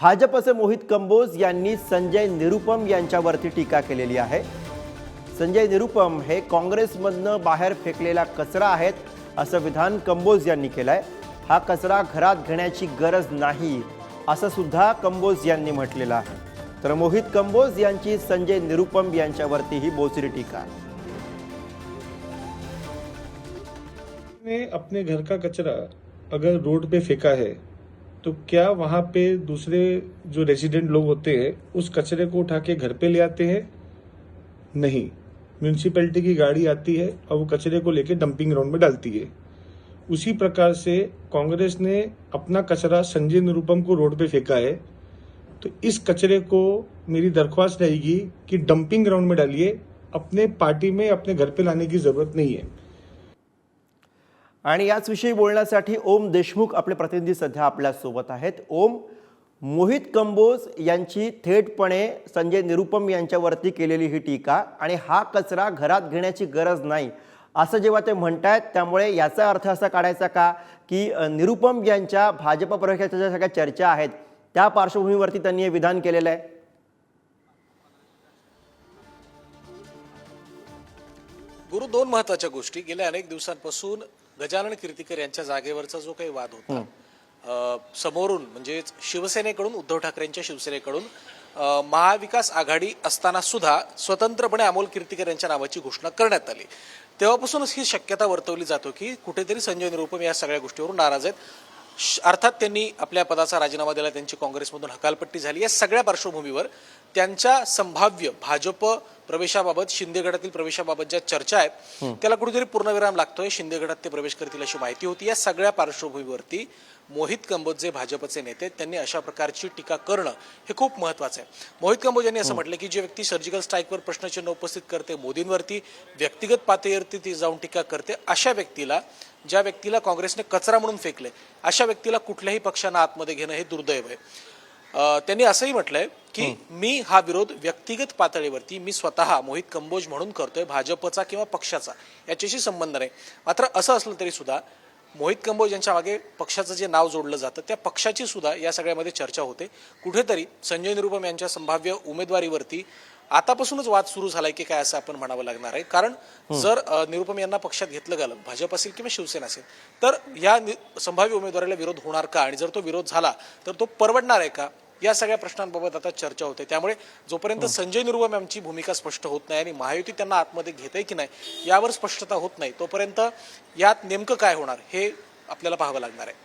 भाजपचे मोहित कंबोज यांनी संजय निरुपम यांच्यावरती टीका केलेली आहे. संजय निरुपम हे काँग्रेसमधनं बाहेर फेकलेला कचरा आहेत असं विधान कंबोज यांनी केलंय. हा कचरा घरात घेण्याची गरज नाही असं सुद्धा कंबोज यांनी म्हटलेलं आहे. तर मोहित कंबोज यांची संजय निरुपम यांच्यावरती ही बोचरी टीका ने अपने घर का कचरा अगर रोड पे फेंका है तो क्या वहाँ पे दूसरे जो रेजिडेंट लोग होते हैं, उस कचरे को उठा के घर पे ले आते हैं? नहीं। म्यूनसिपैलिटी की गाड़ी आती है और वो कचरे को लेके डंपिंग ग्राउंड में डालती है। उसी प्रकार से कांग्रेस ने अपना कचरा संजय निरुपम को रोड पे फेंका है। तो इस कचरे को मेरी दरख्वास्त रहेगी कि डंपिंग ग्राउंड में डालिए। अपने पार्टी में, अपने घर पे लाने की ज़रूरत नहीं है। आणि याचविषयी बोलण्यासाठी ओम देशमुख आपले प्रतिनिधी सध्या आपल्यासोबत आहेत. ओम मोहित कंबोज यांची थेटपणे संजय निरुपम यांच्यावरती केलेली ही टीका आणि हा कचरा घरात घेण्याची गरज नाही असं जेव्हा ते म्हणतायत त्यामुळे याचा अर्थ असा काढायचा का की निरुपम यांच्या भाजप प्रवेशाच्या ज्या सगळ्या चर्चा आहेत त्या पार्श्वभूमीवरती त्यांनी हे विधान केलेलं आहे? गुरु दोन महत्त्वाच्या गोष्टी. गेल्या अनेक दिवसांपासून गजानन कीर्तिकर यांच्या जागेवरचा जो काही वाद होता समोरून म्हणजे शिवसेनेकडून उद्धव ठाकरेंच्या शिवसेनेकडून महाविकास आघाडी असताना सुद्धा स्वतंत्रपणे अमोल कीर्तिकर यांच्या नावाची घोषणा करण्यात आली. तेव्हापासूनच ही शक्यता वर्तवली जातो की कुठेतरी संजय निरुपम या सगळ्या गोष्टीवरून नाराज आहेत. अर्थात त्यांनी आपल्या पदाचा राजीनामा दिला त्यांची काँग्रेसमधून हकालपट्टी झाली. या सगळ्या पार्श्वभूमीवर त्यांच्या संभाव्य भाजप प्रवेशाबाबत शिंदे गटातील प्रवेशाबाबत ज्या चर्चा आहेत त्याला कुठेतरी पूर्णविराम लागतोय. शिंदे गटात ते प्रवेश करतील अशी माहिती होती. या सगळ्या पार्श्वभूमीवरती मोहित कंबोज जे भाजपचे नेते त्यांनी अशा प्रकारची टीका करणं हे खूप महत्वाचं आहे. मोहित कंबोज यांनी असं म्हटलं की जी व्यक्ती सर्जिकल स्ट्राईकवर प्रश्नचिन्ह उपस्थित करते मोदींवरती व्यक्तिगत पातळीवरती ती जाऊन टीका करते अशा व्यक्तीला ज्या व्यक्तीला काँग्रेसने कचरा म्हणून फेकले अशा व्यक्तीला कुठल्याही पक्षानं आतमध्ये घेणं हे दुर्दैव आहे. त्यांनी असंही म्हटलंय की मी हा विरोध व्यक्तिगत पातळीवरती मी स्वतः मोहित कंबोज म्हणून करतोय भाजपचा किंवा पक्षाचा याच्याशी संबंध नाही. मात्र असं असलं तरी सुद्धा मोहित कंबोज यांच्या मागे पक्षाचं जे नाव जोडलं जातं त्या पक्षाची सुद्धा या सगळ्यामध्ये चर्चा होते. कुठेतरी संजय निरुपम यांच्या संभाव्य उमेदवारीवरती आतापासूनच वाद सुरू झालाय की काय असं आपण म्हणावं लागणार आहे. कारण जर निरुपम यांना पक्षात घेतलं गेलं भाजप असेल किंवा शिवसेना असेल तर या संभाव्य उमेदवाराला विरोध होणार का? आणि जर तो विरोध झाला तर तो परवडणार आहे का? या सगळ्या प्रश्नांबाबत आता चर्चा होते. त्यामुळे जोपर्यंत संजय निरुपम यांची भूमिका स्पष्ट होत नाही आणि महायुती त्यांना आतमध्ये घेते की नाही यावर स्पष्टता होत नाही तोपर्यंत यात नेमकं काय होणार हे आपल्याला पाहावं लागणार आहे.